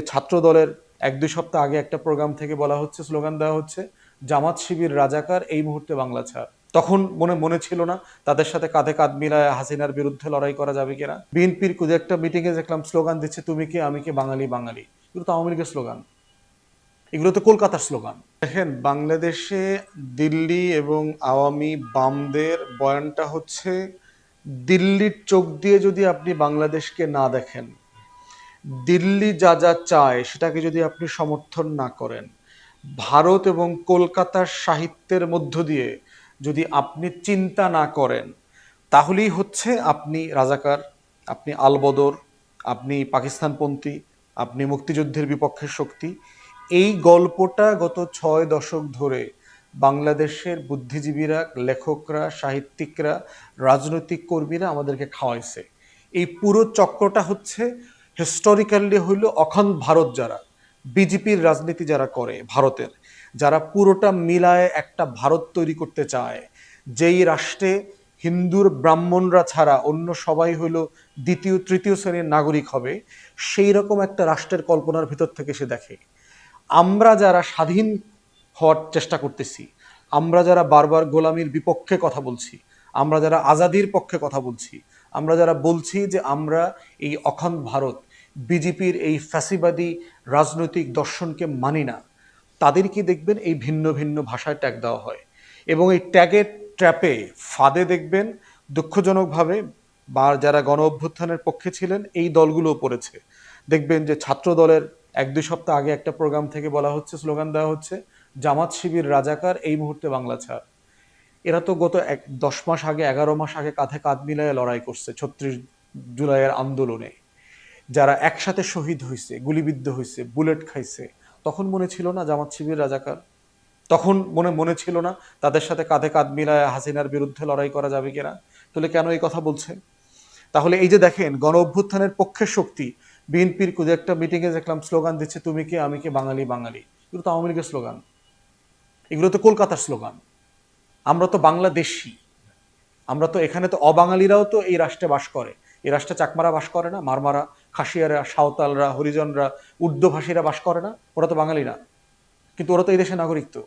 ছাত্র দলের এক দুই সপ্তাহ আগে একটা প্রোগ্রাম থেকে বলা হচ্ছে, স্লোগান দেওয়া হচ্ছে, জামাত শিবির রাজাকার, এই মুহূর্তে বাংলা ছাড়। তখন মনে মনে ছিল না তাদের সাথে কাঁধে কাঁধ মিলায় হাসিনার বিরুদ্ধে লড়াই করা যাবে কিনা। বিএনপির কুদে একটা মিটিং এ দেখলাম, স্লোগান দিচ্ছে, তুমি কে, আমি কে, বাঙালি বাঙালি। এগুলো তো আওয়ামী লীগের স্লোগান। এগুলো তো কলকাতার স্লোগান। দেখেন, বাংলাদেশে দিল্লি এবং আওয়ামী বামদের বয়ানটা হচ্ছে, দিল্লির চোখ দিয়ে যদি আপনি বাংলাদেশকে না দেখেন দিল্লি যা যা চায় সেটাকে যদি আপনি সমর্থন না করেন, ভারত এবং কলকাতার সাহিত্যের মধ্য দিয়ে যদি আপনি চিন্তা না করেন, তাহলেই হচ্ছে আপনি রাজাকার, আপনি আলবদর, আপনি পাকিস্তানপন্থী, আপনি মুক্তিযুদ্ধের বিপক্ষের শক্তি। এই গল্পটা গত ছয় দশক ধরে বাংলাদেশের বুদ্ধিজীবীরা, লেখকরা, সাহিত্যিকরা, রাজনৈতিক কর্মীরা আমাদেরকে খাওয়াইছে। এই পুরো চক্রটা হচ্ছে হিস্টোরিক্যালি হইল অখণ্ড ভারত যারা, বিজেপির রাজনীতি যারা করে ভারতের, যারা পুরোটা মিলায় একটা ভারত তৈরি করতে চায়, যেই রাষ্ট্রে হিন্দুর ব্রাহ্মণরা ছাড়া অন্য সবাই হইল দ্বিতীয়, তৃতীয় শ্রেণির নাগরিক হবে, সেই রকম একটা রাষ্ট্রের কল্পনার ভিতর থেকে সে দেখে। আমরা যারা স্বাধীন হওয়ার চেষ্টা করতেছি, আমরা যারা বারবার গোলামির বিপক্ষে কথা বলছি, আমরা যারা আজাদির পক্ষে কথা বলছি, আমরা যারা বলছি যে আমরা এই অখণ্ড ভারত বিজেপির এই ফ্যাসিবাদী রাজনৈতিক দর্শনকে মানি না। তাদেরকে দেখবেন এই ভিন্ন ভিন্ন ভাষায় ট্যাগ দেওয়া হয় এবং এই ট্যাগের ট্র্যাপে ফাঁদে দেখবেন দুঃখজনকভাবে বা যারা গণ অভ্যুত্থানের পক্ষে ছিলেন এই দলগুলোও পড়েছে। দেখবেন যে ছাত্র দলের এক দুই সপ্তাহ আগে একটা প্রোগ্রাম থেকে বলা হচ্ছে, স্লোগান দেওয়া হচ্ছে, জামাত শিবির রাজাকার, এই মুহূর্তে বাংলা ছাড়। এরা তো গত এক দশ মাস আগে, এগারো মাস আগে কাঁধে কাঁধ মিলায় লড়াই করছে, ছত্রিশ জুলাইয়ের আন্দোলনে। যারা একসাথে শহীদ হয়েছে গুলিবিদ্ধ হয়েছে বুলেট খাইছে, তখন মনে ছিল না জামাত শিবির রাজাকার? তখন মনে মনে ছিল না তাদের সাথে কাঁধে কাঁধ মিলায় হাসিনার বিরুদ্ধে লড়াই করা যাবে কিনা? তাহলে কেন এই কথা বলছে? তাহলে এই যে দেখেন, গণ অভ্যুত্থানের পক্ষের শক্তি, বিএনপির কুদে একটা মিটিংয়ে দেখলাম স্লোগান দিচ্ছে, তুমি কে, আমি কে, বাঙালি বাঙালি। এগুলো তো আওয়ামী লীগের স্লোগান। এগুলো তো কলকাতার স্লোগান। আমরা তো বাংলাদেশি। আমরা তো, এখানে তো অবাঙালিরাও তো এই রাষ্ট্রে বাস করে। এই রাষ্ট্রে চাকমারা বাস করে না, মারমারা। খাসিয়ারা, সাঁওতালরা, হরিজনরা, উর্দুভাষীরা বাস করে না, ওরা তো বাঙালি না। কিন্তু ওরা তো এই দেশের নাগরিক তো।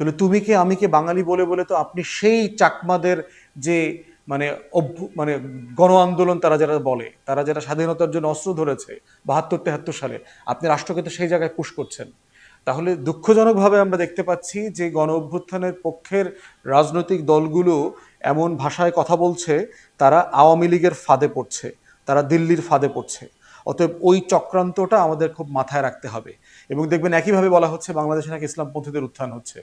তাহলে তুমি কে, আমি কে বাঙালি বলে বলে তো আপনি সেই চাকমাদের যে মানে অভ্যু মানে গণ আন্দোলন তারা যারা বলে, তারা যারা স্বাধীনতার জন্য অস্ত্র ধরেছে, বাহাত্তর, তেহাত্তর সালে, আপনি রাষ্ট্রকে তো সেই জায়গায় পুশ করছেন। তাহলে দুঃখজনকভাবে আমরা দেখতে পাচ্ছি যে গণ অভ্যুত্থানের পক্ষের রাজনৈতিক দলগুলো এমন ভাষায় কথা বলছে, তারা আওয়ামী লীগের ফাঁদে পড়ছে। তারা দিল্লির ফাঁদে পড়ছে। অতএব ওই চক্রান্তটা আমাদের খুব মাথায় রাখতে হবে। এবং দেখবেন একইভাবে বলা হচ্ছে বাংলাদেশে নাকি ইসলামপন্থীদের উত্থান হচ্ছে।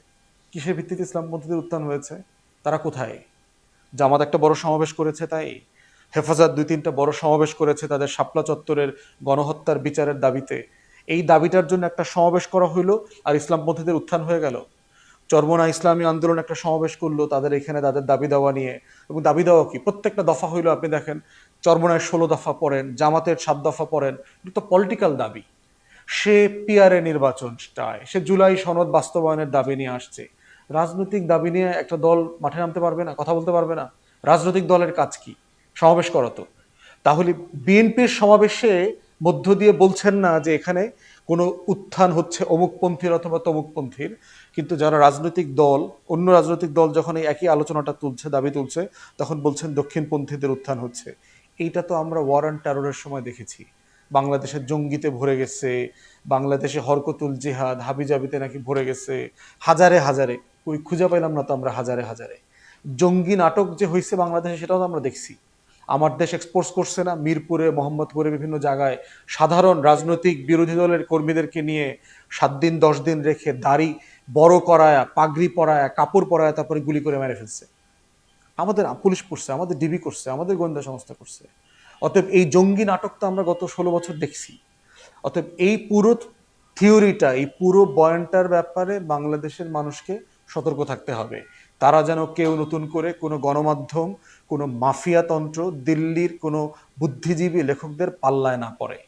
কিসের ভিত্তিতে ইসলামপন্থীদের উত্থান হয়েছে? তারা কোথায়? জামাত একটা বড় সমাবেশ করেছে তাই? হেফাজত দুই তিনটা বড় সমাবেশ করেছে তাদের শাপলা চত্বরের গণহত্যার বিচারের দাবিতে। এই দাবিটার জন্য একটা সমাবেশ করা হইল আর ইসলামপন্থীদের উত্থান হয়ে গেল। চরমনা ইসলামী আন্দোলন একটা সমাবেশ করল, তাদের এখানে তাদের দাবি দেওয়া নিয়ে। এবং দাবি দেওয়া কি? প্রত্যেকটা দফা হইল, আপনি দেখেন, চরমনায় ষোলো দফা পড়েন, জামাতের সাত দফা পড়েন তো পলিটিক্যাল দাবি। সে পিআরএ নির্বাচন চায়, সে জুলাই সনদ বাস্তবায়নের দাবি নিয়ে আসছে। রাজনৈতিক দাবি নিয়ে একটা দল মাঠে নামতে পারবে না, কথা বলতে পারবে না। রাজনৈতিক দলের কাজ কি? সমাবেশ করা তো। তাহলে বিএনপির সমাবেশে মধ্য দিয়ে বলছেন না যে এখানে কোনো উত্থান হচ্ছে অমুকপন্থীর অথবা তমুকপন্থীর কিন্তু যারা রাজনৈতিক দল, অন্য রাজনৈতিক দল যখন এই একই আলোচনাটা তুলছে, দাবি তুলছে, তখন বলছেন দক্ষিণপন্থীদের উত্থান হচ্ছে। এইটা তো আমরা ওয়ার অ্যান্ড টেরোরের সময় দেখেছি। বাংলাদেশের জঙ্গিতে ভরে গেছে, বাংলাদেশে হরকতুল জিহাদ, হাবিজাবিতে নাকি ভরে গেছে, হাজারে হাজারে। ওই খুঁজে পাইলাম না তো আমরা হাজারে হাজারে। জঙ্গি নাটক যে হয়েছে বাংলাদেশে, সেটাও তো আমরা দেখছি। আমার দেশ এক্সপোর্টস করছে না, মিরপুরে, মোহাম্মদপুরে বিভিন্ন জায়গায় সাধারণ রাজনৈতিক বিরোধী দলের কর্মীদেরকে নিয়ে সাত দিন, দশ দিন রেখে দাড়ি বড় করায়া, পাগড়ি পরায়া, কাপড় পরায়া তারপরে গুলি করে মেরে ফেলছে। আমাদের পুলিশ করছে, আমাদের ডিবি করছে, আমাদের গোয়েন্দা সংস্থা করছে। অতএব এই জঙ্গি নাটক তো আমরা গত ষোলো বছর দেখছি। অতএব এই পুরো থিওরিটা, এই পুরো বয়ানটার ব্যাপারে বাংলাদেশের মানুষকে সতর্ক থাকতে হবে। তারা যেন কেউ নতুন করে কোনো গণমাধ্যম, কোনো মাফিয়াতন্ত্র দিল্লির কোনো বুদ্ধিজীবী লেখকদের পাল্লায় না পড়ে।